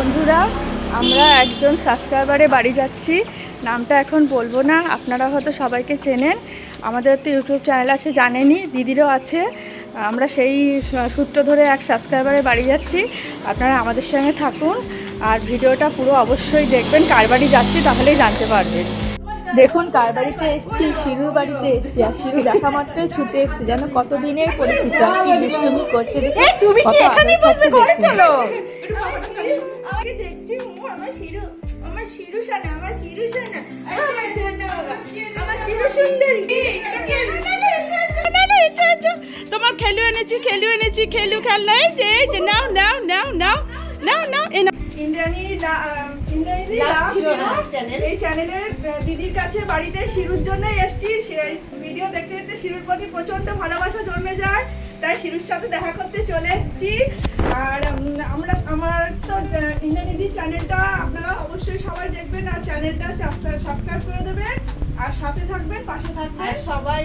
বন্ধুরা আমরা একজন সাবস্ক্রাইবারে বাড়ি যাচ্ছি। নামটা এখন বলব না আপনারা হয়তো সবাইকে চেনেন। আমাদের তো ইউটিউব চ্যানেল আছে জানেনি দিদিরও আছে। আমরা সেই সূত্র ধরে এক সাবস্ক্রাইবারে বাড়ি যাচ্ছি। আপনারা আমাদের সঙ্গে থাকুন আর ভিডিওটা পুরো অবশ্যই দেখবেন। কার বাড়ি যাচ্ছি তাহলেই জানতে পারবেন। দেখুন কার বাড়িতে এসছি শিরুর বাড়িতে এসছি আর শিরু দেখা মাত্রই ছুটে এসছি। যেন কতদিনের পরিচিত আর কি দুষ্টুমি করছে দেখুন কত আদর ঘরে দেখুন। তোমার খেলু এনেছি খেলু এনেছি খেলু খেলনা। এই যে এই যে নাও নাও নাও নাও নাও নাও এই নাও। ইন্দ্রাণী ইন্দ্রাণী এই চ্যানেলের দিদির কাছে বাড়িতে শিরুর জন্য এসেছি। সেই ভিডিও দেখতে দেখতে শিরুর প্রতি প্রচণ্ড ভালোবাসা জন্মে যায়। তাই শিরুর সাথে দেখা করতে চলে এসেছি। আর আমরা আমার তো আহ, ইন্দ্রাণীদির চ্যানেলটা আপনারা অবশ্যই সবাই দেখবেন আর চ্যানেলটা সাবস্ক্রাইব করে দেবেন। আর সাথে থাকবেন পাশে থাকবেন। সবাই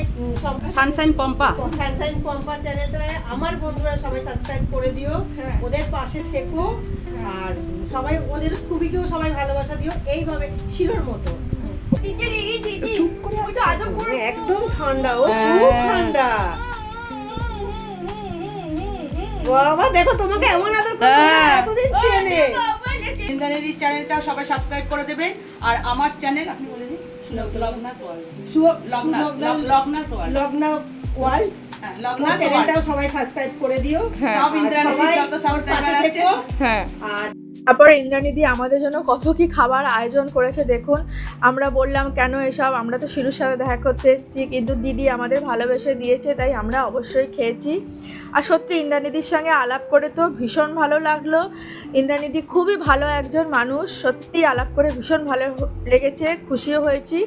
সানশাইন পম্পা সানশাইন পম্পার চ্যানেলটায় আমার বন্ধুরা সবাই সাবস্ক্রাইব করে দিও। হ্যাঁ। ওদের পাশে থেকো। আর সবাই ওদের খুবইকেও সবাই ভালোবাসা দিও। এইভাবে শিরোর মতো। একদম ঠান্ডা ও খুব হ্যাঁ। ঠান্ডা। বাবা দেখো তোমাকে এমন আদর করে হ্যাঁ। এতদিন চেনে। ইন্দ্রাণীদির চ্যানেলটা সবাই সাবস্ক্রাইব করে দেবেন আর আমার চ্যানেল আপনি বলে দিন। লগ্নাস ওয়ার্ল্ড। সু- লগ্নাস সুলগ্না- ওয়ার্ল্ড। লগ্না ওয়ার্ল্ড। তোমার লগ্নাস চ্যানেলটাও সবাই সাবস্ক্রাইব করে দিও। সব আর যত সাবস্ক্রাইবার আছে হ্যাঁ। আর তারপরে ইন্দ্রাণীদি আমাদের জন্য কত কি খাবার আয়োজন করেছে দেখুন। আমরা বললাম, কেন এসব? আমরা তো শিরুর সাথে দেখা করতে এসেছি, কিন্তু দিদি আমাদের ভালোবেসে দিয়েছে, তাই আমরা অবশ্যই খেয়েছি। আর সত্যি ইন্দ্রাণীদির সঙ্গে আলাপ করে তো ভীষণ ভালো লাগল। ইন্দ্রাণীদি খুবই ভালো একজন মানুষ, সত্যি আলাপ করে ভীষণ ভালো লেগেছে, খুশিও হয়েছি।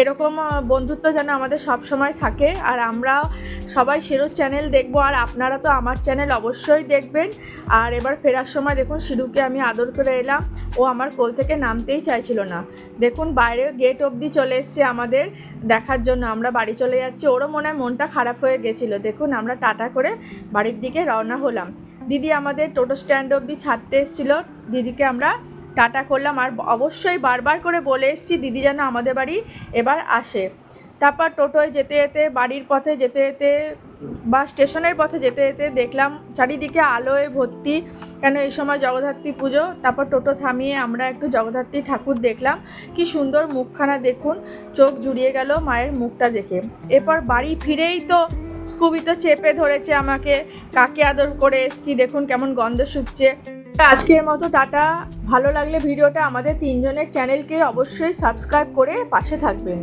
এরকম বন্ধুত্ব যেন আমাদের সব সময় থাকে। আর আমরা সবাই শিরুর চ্যানেল দেখব, আর আপনারা তো আমার চ্যানেল অবশ্যই দেখবেন। আর এবার ফেরার সময় দেখুন শিরুকে আমি আদর করে এলাম। ও আমার কোল থেকে নামতেই চাইছিল না। দেখুন বাইরে গেট অবধি চলে এসছে আমাদের দেখার জন্য। আমরা বাড়ি চলে যাচ্ছি। ওরও মনে হয় মনটা খারাপ হয়ে গেছিল। দেখুন, আমরা টাটা করে বাড়ির দিকে রওনা হলাম। দিদি আমাদের টোটো স্ট্যান্ড অবধি ছাড়তে এসেছিল। দিদিকে আমরা টাটা করলাম। আর অবশ্যই বারবার করে বলে এসেছি, দিদি যেন আমাদের বাড়ি এবার আসে। তারপর টোটোয় যেতে যেতে, বাড়ির পথে যেতে যেতে বা স্টেশনের পথে যেতে যেতে দেখলাম চারিদিকে আলোয় ভর্তি, কেন এই সময় জগদ্ধাত্রী পুজো? তারপর টোটো থামিয়ে আমরা একটু জগদ্ধাত্রী ঠাকুর দেখলাম। কি সুন্দর মুখখানা দেখুন, চোখ জুড়িয়ে গেল মায়ের মুখটা দেখে। এরপর বাড়ি ফিরেই তো স্কুবি তো চেপে ধরেছে আমাকে, কাকে আদর করে এসছি, দেখুন কেমন গন্ধ শুকছে আজকের মতো টাটা, ভালো লাগলে ভিডিওটা আমাদের তিনজনের চ্যানেলকে অবশ্যই সাবস্ক্রাইব করে পাশে থাকবেন।